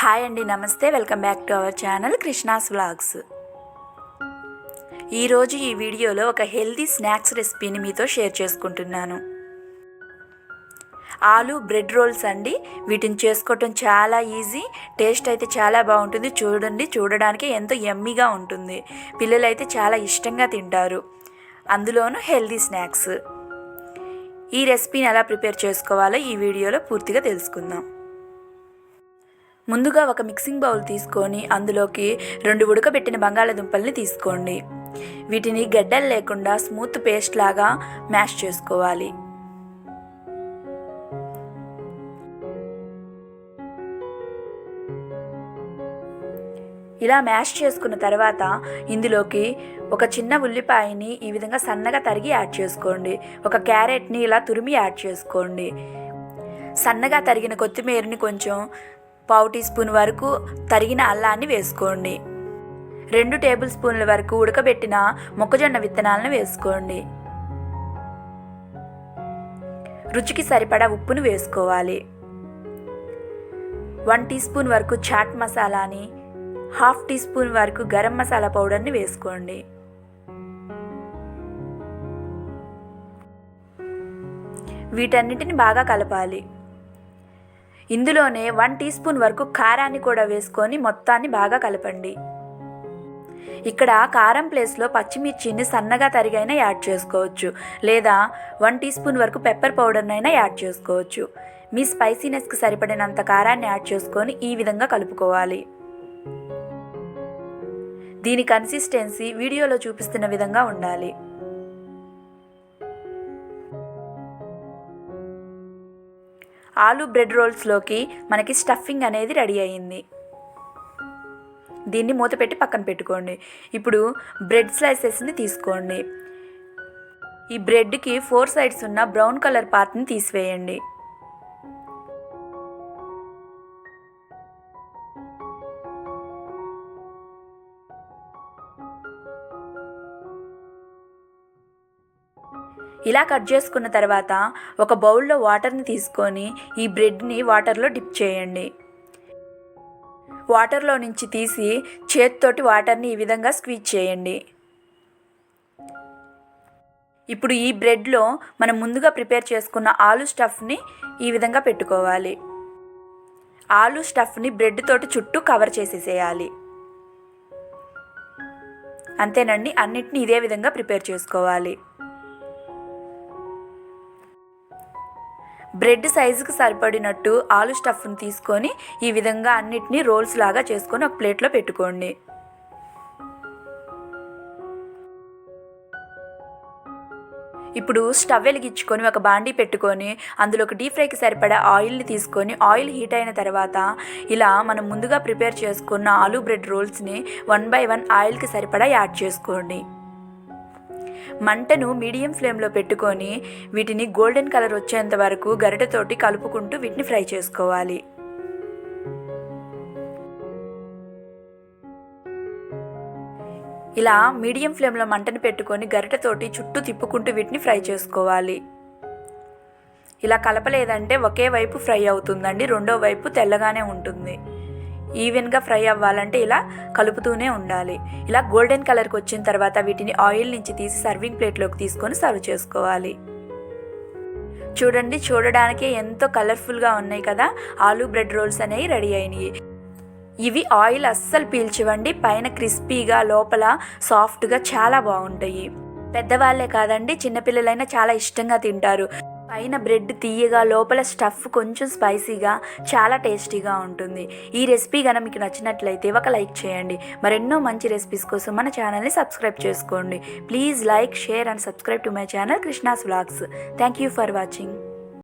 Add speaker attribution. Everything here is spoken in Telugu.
Speaker 1: హాయ్ అండి నమస్తే. Welcome back to our channel Krishna's vlogs. ఈరోజు ఈ వీడియోలో ఒక హెల్దీ స్నాక్స్ రెసిపీని మీతో షేర్ చేసుకుంటున్నాను. ఆలు బ్రెడ్ రోల్స్ అండి. వీటిని చేసుకోవటం చాలా ఈజీ. టేస్ట్ అయితే చాలా బాగుంటుంది. చూడండి చూడడానికి ఎంతో ఎమ్మీగా ఉంటుంది. పిల్లలైతే చాలా ఇష్టంగా తింటారు. అందులోనూ హెల్దీ స్నాక్స్. ఈ రెసిపీని ఎలా ప్రిపేర్ చేసుకోవాలో ఈ వీడియోలో పూర్తిగా తెలుసుకుందాం. ముందుగా ఒక మిక్సింగ్ బౌల్ తీసుకొని అందులోకి రెండు ఉడకబెట్టిన బంగాళాదుంపల్ని తీసుకోండి. వీటిని గడ్డలు లేకుండా స్మూత్ పేస్ట్ లాగా మ్యాష్ చేసుకోవాలి. ఇలా మ్యాష్ చేసుకున్న తర్వాత ఇందులోకి ఒక చిన్న ఉల్లిపాయని ఈ విధంగా సన్నగా తరిగి యాడ్ చేసుకోండి. ఒక క్యారెట్ని ఇలా తురిమి యాడ్ చేసుకోండి. సన్నగా తరిగిన కొత్తిమీరని కొంచెం పావు టీ స్పూన్ వరకు తరిగిన అల్లాన్ని వేసుకోండి. రెండు టేబుల్ స్పూన్ల వరకు ఉడకబెట్టిన మొక్కజొన్న విత్తనాలను వేసుకోండి. రుచికి సరిపడా ఉప్పును వేసుకోవాలి. వన్ టీ స్పూన్ వరకు చాట్ మసాలాని హాఫ్ టీ స్పూన్ వరకు గరం మసాలా పౌడర్ని వేసుకోండి. వీటన్నిటిని బాగా కలపాలి. ఇందులోనే వన్ టీ స్పూన్ వరకు కారాన్ని కూడా వేసుకొని మొత్తాన్ని బాగా కలపండి. ఇక్కడ కారం ప్లేస్లో పచ్చిమిర్చిని సన్నగా తరిగైనా యాడ్ చేసుకోవచ్చు లేదా వన్ టీ స్పూన్ వరకు పెప్పర్ పౌడర్నైనా యాడ్ చేసుకోవచ్చు. మీ స్పైసీనెస్కి సరిపడినంత కారాన్ని యాడ్ చేసుకొని ఈ విధంగా కలుపుకోవాలి. దీని కన్సిస్టెన్సీ వీడియోలో చూపిస్తున్న విధంగా ఉండాలి. ఆలు బ్రెడ్ రోల్స్లోకి మనకి స్టఫింగ్ అనేది రెడీ అయ్యింది దీన్ని మూత పెట్టి పక్కన పెట్టుకోండి. ఇప్పుడు బ్రెడ్ స్లైసెస్ని తీసుకోండి. ఈ బ్రెడ్కి ఫోర్ సైడ్స్ ఉన్న బ్రౌన్ కలర్ పార్ట్ని తీసివేయండి. ఇలా కట్ చేసుకున్న తర్వాత ఒక బౌల్లో వాటర్ని తీసుకొని ఈ బ్రెడ్ని వాటర్లో డిప్ చేయండి. వాటర్లో నుంచి తీసి చేతితోటి వాటర్ని ఈ విధంగా స్క్వీజ్ చేయండి. ఇప్పుడు ఈ బ్రెడ్లో మనం ముందుగా ప్రిపేర్ చేసుకున్న ఆలు స్టఫ్ని ఈ విధంగా పెట్టుకోవాలి. ఆలు స్టఫ్ని బ్రెడ్ తోటి చుట్టూ కవర్ చేసేసేయాలి. అంతేనండి అన్నిటిని ఇదే విధంగా ప్రిపేర్ చేసుకోవాలి. బ్రెడ్ సైజుకి సరిపడినట్టు ఆలు స్టఫ్ని తీసుకొని ఈ విధంగా అన్నిటినీ రోల్స్ లాగా చేసుకొని ఒక ప్లేట్లో పెట్టుకోండి. ఇప్పుడు స్టవ్ వెలిగించుకొని ఒక బాండీ పెట్టుకొని అందులో ఒక డీప్ ఫ్రైకి సరిపడా ఆయిల్ని తీసుకొని ఆయిల్ హీట్ అయిన తర్వాత ఇలా మనం ముందుగా ప్రిపేర్ చేసుకున్న ఆలూ బ్రెడ్ రోల్స్ని వన్ బై వన్ ఆయిల్కి సరిపడా యాడ్ చేసుకోండి. మంటను మీడియం ఫ్లేమ్లో పెట్టుకొని వీటిని గోల్డెన్ కలర్ వచ్చేంత వరకు గరిటెతోటి కలుపుకుంటూ వీటిని ఫ్రై చేసుకోవాలి. ఇలా మీడియం ఫ్లేమ్లో మంటను పెట్టుకొని గరిటెతోటి చుట్టూ తిప్పుకుంటూ వీటిని ఫ్రై చేసుకోవాలి. ఇలా కలపలేదంటే ఒకే వైపు ఫ్రై అవుతుందండి రెండో వైపు తెల్లగానే ఉంటుంది. ఈవెన్గా ఫ్రై అవ్వాలంటే ఇలా కలుపుతూనే ఉండాలి. ఇలా గోల్డెన్ కలర్కి వచ్చిన తర్వాత వీటిని ఆయిల్ నుంచి తీసి సర్వింగ్ ప్లేట్లోకి తీసుకొని సర్వ్ చేసుకోవాలి. చూడండి చూడడానికి ఎంతో కలర్ఫుల్గా ఉన్నాయి కదా. ఆలూ బ్రెడ్ రోల్స్ అనేవి రెడీ అయినాయి. ఇవి ఆయిల్ అస్సలు పీల్చివండి. పైన క్రిస్పీగా లోపల సాఫ్ట్గా చాలా బాగుంటాయి. పెద్దవాళ్ళే కాదండి చిన్నపిల్లలైనా చాలా ఇష్టంగా తింటారు. పైన బ్రెడ్ తీయగా లోపల స్టఫ్ కొంచెం స్పైసీగా చాలా టేస్టీగా ఉంటుంది. ఈ రెసిపీ కనుక మీకు నచ్చినట్లయితే ఒక లైక్ చేయండి. మరెన్నో మంచి రెసిపీస్ కోసం మన ఛానల్ని సబ్స్క్రైబ్ చేసుకోండి. Please like share and subscribe to my channel Krishna's vlogs. Thank you for watching.